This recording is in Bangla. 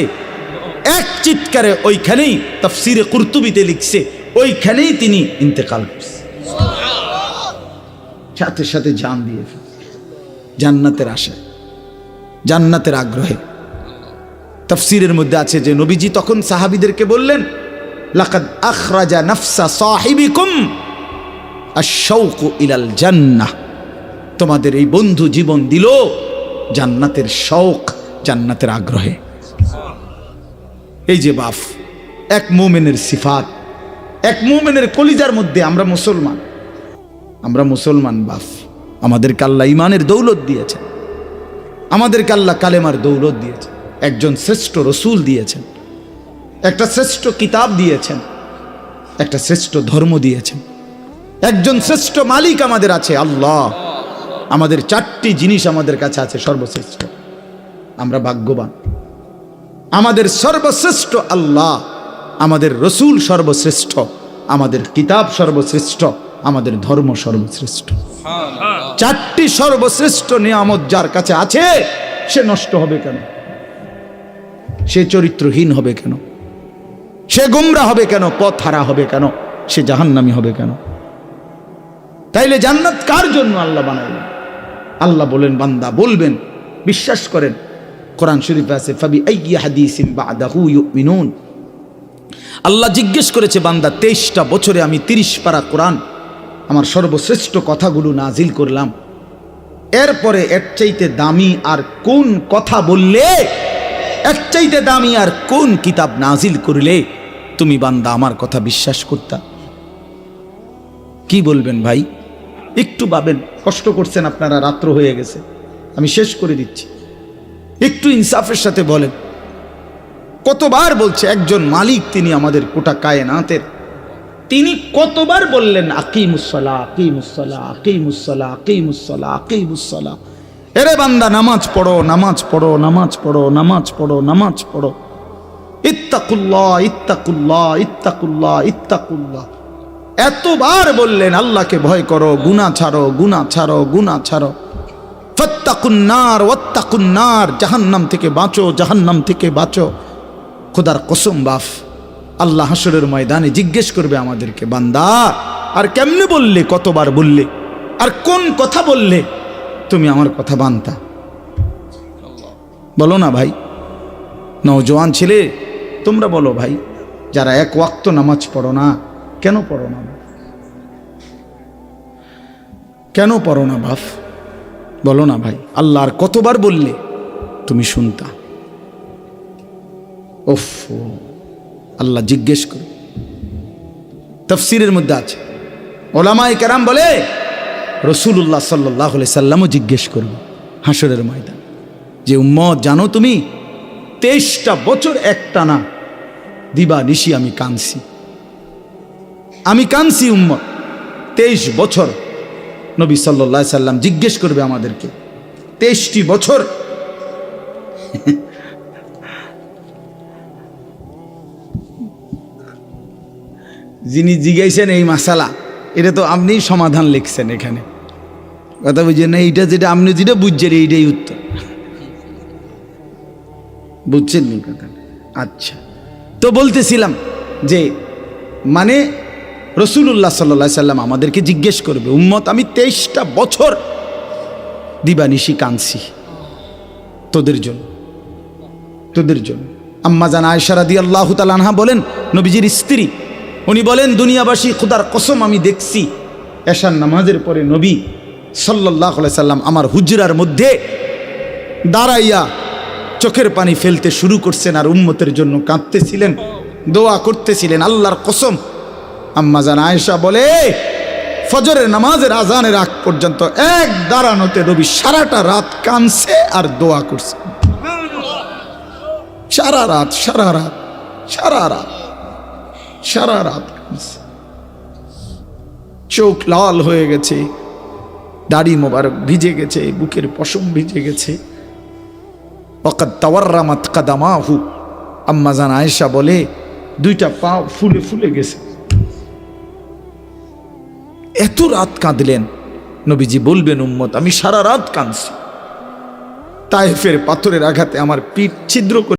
ডাকছে এক চিৎকারে ওইখানেই তফসিরে কুর্তুবিতে লিখছে। ওইখানেই তিনি ইন্তেকাল সাথে সাথে জান দিয়ে জান্নাতের আশায় জান্নাতের আগ্রহে। তফসিরের মধ্যে আছে যে, নবীজি তখন সাহাবিদেরকে বললেন, লাকাদ আখরাজা নাফসা সাহিবিকুম আশ-শাওকু ইলাল জান্নাহ। তোমাদের এই বন্ধু জীবন দিল জান্নাতের শৌক জান্নাতের আগ্রহে। এই যে বাফ এক মোমেনের সিফাত, এক মোমেনের কলিজার মধ্যে আমরা মুসলমান। আমরা মুসলমান বাফ আমাদের কাল্লা ইমানের দৌলত দিয়েছেন। আমাদের কাল্লা কালেমার দৌলত দিয়েছেন। একজন শ্রেষ্ঠ রসুল দিয়েছেন। একটা শ্রেষ্ঠ কিতাব দিয়েছেন। একটা শ্রেষ্ঠ ধর্ম দিয়েছেন। একজন শ্রেষ্ঠ মালিক আমাদের আছে, আল্লাহ। আমাদের চারটি জিনিস আমাদের কাছে আছে সর্বশ্রেষ্ঠ। আমরা ভাগ্যবান। আমাদের সর্বশ্রেষ্ঠ আল্লাহ, আমাদের রসুল সর্বশ্রেষ্ঠ, আমাদের কিতাব সর্বশ্রেষ্ঠ, আমাদের ধর্ম সর্বশ্রেষ্ঠ। চারটি সর্বশ্রেষ্ঠ নিয়ামত যার কাছে আছে, সে নষ্ট হবে কেন? সে চরিত্রহীন হবে কেন? সে গুমরা হবে কেন? পথ হারা হবে কেন? সে জাহান্নামি হবে কেন? তাইলে জান্নাত কার জন্য আল্লাহ বানাইলেন? আল্লাহ বলেন, বান্দা বলবেন, বিশ্বাস করেন। কোরআন শরীফে আছে, ফাবি আইয়ি হাদিসিন বাদাহু ইউমিনুন আল্লাহ জিজ্ঞেস করেছে, বান্দা, তেইশটা বছরে আমি তিরিশ পারা কোরআন, আমার সর্বশ্রেষ্ঠ কথাগুলো নাজিল করলাম। এরপরে এর চাইতে দামি আর কোন কথা বললে, এর চাইতে দামি আর কোন কিতাব নাজিল করলে, তুমি বান্দা আমার কথা বিশ্বাস করতা? কি বলবেন ভাই? একটু পাবেন কষ্ট করছেন আপনারা, রাত্র হয়ে গেছে। আমি শেষ করে দিচ্ছি। একটু ইনসাফের সাথে বলেন। কতবার বলছে, একজন মালিক, তিনি আমাদের কোটা কায়নাতের। তিনি কতবার বললেন আকিমুসলা আকিমুসলা আকিমুসলা আকিমুসলা আকিমুসলা এরে বান্দা, নামাজ পড়ো নামাজ পড়ো নামাজ পড়ো নামাজ পড়ো নামাজ পড়ো। ইত্তাকুল্লাহ ইত্তাকুল্লাহ ইত্তাকুল্লাহ ইত্তাকুল্লাহ। এতবার বললেন, আল্লাহকে ভয় করো গুনা ছাড়ো গুনা ছাড়ো গুনা ছাড়ো। ফত্তাকুন্নার ওত্তাকুন্নার জাহান্নাম থেকে বাঁচো, জাহান্নাম থেকে বাঁচো। খোদার কসম বাফ, আল্লাহ হাসরের ময়দানে জিজ্ঞেস করবে আমাদেরকে, বান্দা, আর কেমনে বললে, কতবার বললে, আর কোন কথা বললে, তুমি আমার কথা বানতা। বলো না ভাই, নওজোয়ান ছেলে, তোমরা বলো ভাই, যারা এক ওয়াক্ত নামাজ পড়ো না, কেন পড়ো না? কেন পড়ো না বাফ? বলো না ভাই আল্লাহ আর কতবার বললে তুমি শুনতা? ওফ, আল্লাহ জিজ্ঞেস করো। তফসিরের মধ্যে আছে। ওলামাই কেরাম বলে রসুল্লাহ সাল্লাহ সাল্লামও জিজ্ঞেস করবে হাসরের ময়দান। যে উম্মত, জানো তুমি, তেইশটা বছর একটা না দিবা নিশি আমি কানছি আমি কানছি উম্মত, তেইশ বছর নবী সাল্লাহ সাল্লাম জিজ্ঞেস করবে আমাদেরকে, তেইশটি বছর। যিনি জিজ্ঞাসেন এই মাসালা, এটা তো আপনি সমাধান লিখছেন এখানে। কথা বুঝছেন না, এইটা যেটা আপনি যেটা বুঝছেন, এইটাই উত্তর। বুঝছেন কথা আচ্ছা। তো বলতেছিলাম যে মানে রসুল্লাহ সাল্লা সাল্লাম আমাদেরকে জিজ্ঞেস করবে, উম্মত, আমি তেইশটা বছর দিবানিশি কাঁদছি তোদের জন্য তোদের জন্য। আম্মা জান আয়সারা দি আল্লাহ তালানহা বলেন, নবীজির স্ত্রী, উনি বলেন, দুনিয়াবাসী, খুদার কসম আমি দেখছি, এশার নামাজের পরে নবী সাল্লাহ সাল্লাম আমার হুজরার মধ্যে দাঁড়াইয়া চোখের পানি ফেলতে শুরু করছেন আর উম্মতের জন্য কাঁদতেছিলেন, দোয়া করতেছিলেন, আল্লাহর কসম আম্মা জান আয়েশা বলে ফজরের নামাজের আজানের আগ পর্যন্ত এক দাঁড়ানোতে রবি সারাটা রাত কানছে আর দোয়া করছে। সারা রাত সারা রাত সারা রাত সারা রাত কানছে চোখ লাল হয়ে গেছে, দাড়ি মোবারক ভিজে গেছে, বুকের পশম ভিজে গেছে। অকাদ তাওয়ার্রামাত কাদামাহু, আম্মা জান আয়েশা বলে, দুইটা পা ফুলে ফুলে গেছে। এত রাত কাঁদলেন। নবীজি বলবেন, উম্মত, আমি সারা রাত কাঁদছি। তাইফের পাথরের আঘাতে আমার পিঠ ছিদ্র করে